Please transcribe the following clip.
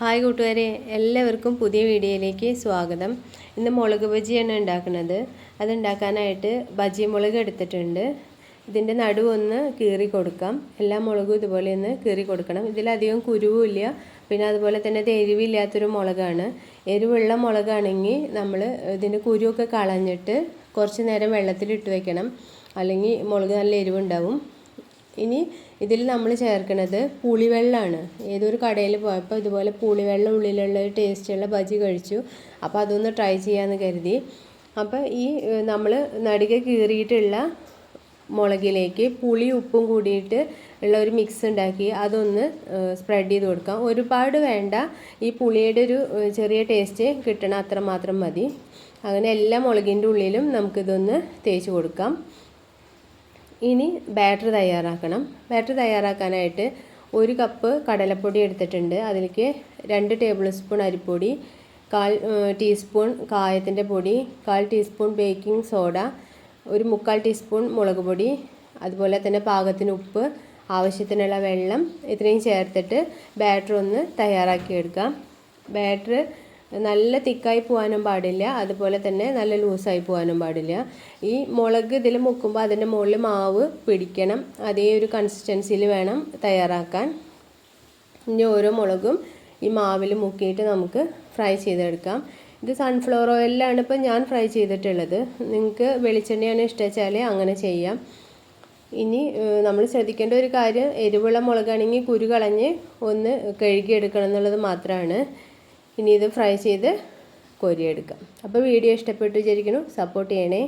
Hi കൂട്ടുകാരെ എല്ലാവർക്കും പുതിയ വീഡിയോയിലേക്ക് സ്വാഗതം. ഇന്ന് മുളക് ബജിയാണ് ഉണ്ടാക്കുന്നത്. അതുണ്ടാക്കാനായിട്ട് ബജി മുളക് എടുത്തിട്ടുണ്ട്. ഇതിന്റെ നടുവൊന്ന് കീറി കൊടുക്കാം. എല്ലാ മുളകും ഇതുപോലെ ഒന്ന് കീറി കൊടുക്കണം. ഇതിലധികം കുരുവില്ല പിന്നെ അതുപോലെ തന്നെ ഇത് എരിവില്ലാത്തൊരു മുളകാണ്. എരിവുള്ള മുളകാണെങ്കിൽ നമ്മൾ ഇതിന്റെ കുരുവൊക്കെ കളഞ്ഞിട്ട് കുറച്ച് നേരം വെള്ളത്തിലിട്ട് വെക്കണം. അല്ലെങ്കിൽ മുളക് നല്ല എരിവുണ്ടാവും. ഇനി ഇതിൽ നമ്മൾ ചേർക്കുന്നത് പുളിവെള്ളമാണ്. ഏതൊരു കടയിൽ പോയപ്പോൾ ഇതുപോലെ പുളിവെള്ളം ഉള്ളിലുള്ള ഒരു ടേസ്റ്റുള്ള ബജി കഴിച്ചു. അപ്പോൾ അതൊന്ന് ട്രൈ ചെയ്യാമെന്ന് കരുതി. അപ്പോൾ ഈ നമ്മൾ നടുക കീറിയിട്ടുള്ള മുളകിലേക്ക് പുളി ഉപ്പും കൂടിയിട്ട് ഉള്ള ഒരു മിക്സ് ഉണ്ടാക്കി അതൊന്ന് സ്പ്രെഡ് ചെയ്ത് കൊടുക്കാം. ഒരുപാട് വേണ്ട. ഈ പുളിയുടെ ഒരു ചെറിയ ടേസ്റ്റ് കിട്ടണം അത്ര മാത്രം മതി. അങ്ങനെ എല്ലാ മുളകിന്റെ ഉള്ളിലും നമുക്കിതൊന്ന് തേച്ച് കൊടുക്കാം. ഇനി ബാറ്റർ തയ്യാറാക്കണം. ബാറ്റർ തയ്യാറാക്കാനായിട്ട് ഒരു കപ്പ് കടലപ്പൊടി എടുത്തിട്ടുണ്ട്. അതിലേക്ക് രണ്ട് ടേബിൾ സ്പൂൺ അരിപ്പൊടി കാൽ ടീസ്പൂൺ കായത്തിന്റെ പൊടി കാൽ ടീസ്പൂൺ ബേക്കിംഗ് സോഡ ഒരു മുക്കാൽ ടീസ്പൂൺ മുളക് പൊടി അതുപോലെ തന്നെ പാകത്തിന് ഉപ്പ് ആവശ്യത്തിനുള്ള വെള്ളം ഇത്രയും ചേർത്തിട്ട് ബാറ്റർ ഒന്ന് തയ്യാറാക്കിയെടുക്കാം. ബാറ്റർ നല്ല തിക്കായി പോകാനും പാടില്ല. അതുപോലെ തന്നെ നല്ല ലൂസായി പോകാനും പാടില്ല. ഈ മുളക് ഇതിൽ മുക്കുമ്പോൾ അതിന്റെ മുകളിൽ മാവ് പിടിക്കണം. അതേ ഒരു കൺസിസ്റ്റൻസിയിൽ വേണം തയ്യാറാക്കാൻ. ഇനി ഓരോ മുളകും ഈ മാവിൽ മുക്കിയിട്ട് നമുക്ക് ഫ്രൈ ചെയ്തെടുക്കാം. ഇത് സൺഫ്ലവർ ഓയിലാണ് ഇപ്പോൾ ഞാൻ ഫ്രൈ ചെയ്തിട്ടുള്ളത്. നിങ്ങൾക്ക് വെളിച്ചെണ്ണയാണ് ഇഷ്ടവെച്ചാൽ അങ്ങനെ ചെയ്യാം. ഇനി നമ്മൾ ശ്രദ്ധിക്കേണ്ട ഒരു കാര്യം എരിവുള്ള മുളകാണെങ്കിൽ കുരു കളഞ്ഞ് ഒന്ന് കഴുകിയെടുക്കണം എന്നുള്ളത് മാത്രമാണ്. ഇനി ഇത് ഫ്രൈ ചെയ്ത് കോരിയെടുക്കാം. അപ്പോൾ വീഡിയോ ഇഷ്ടപ്പെട്ടു വിചാരിക്കുന്നു. സപ്പോർട്ട് ചെയ്യണേ.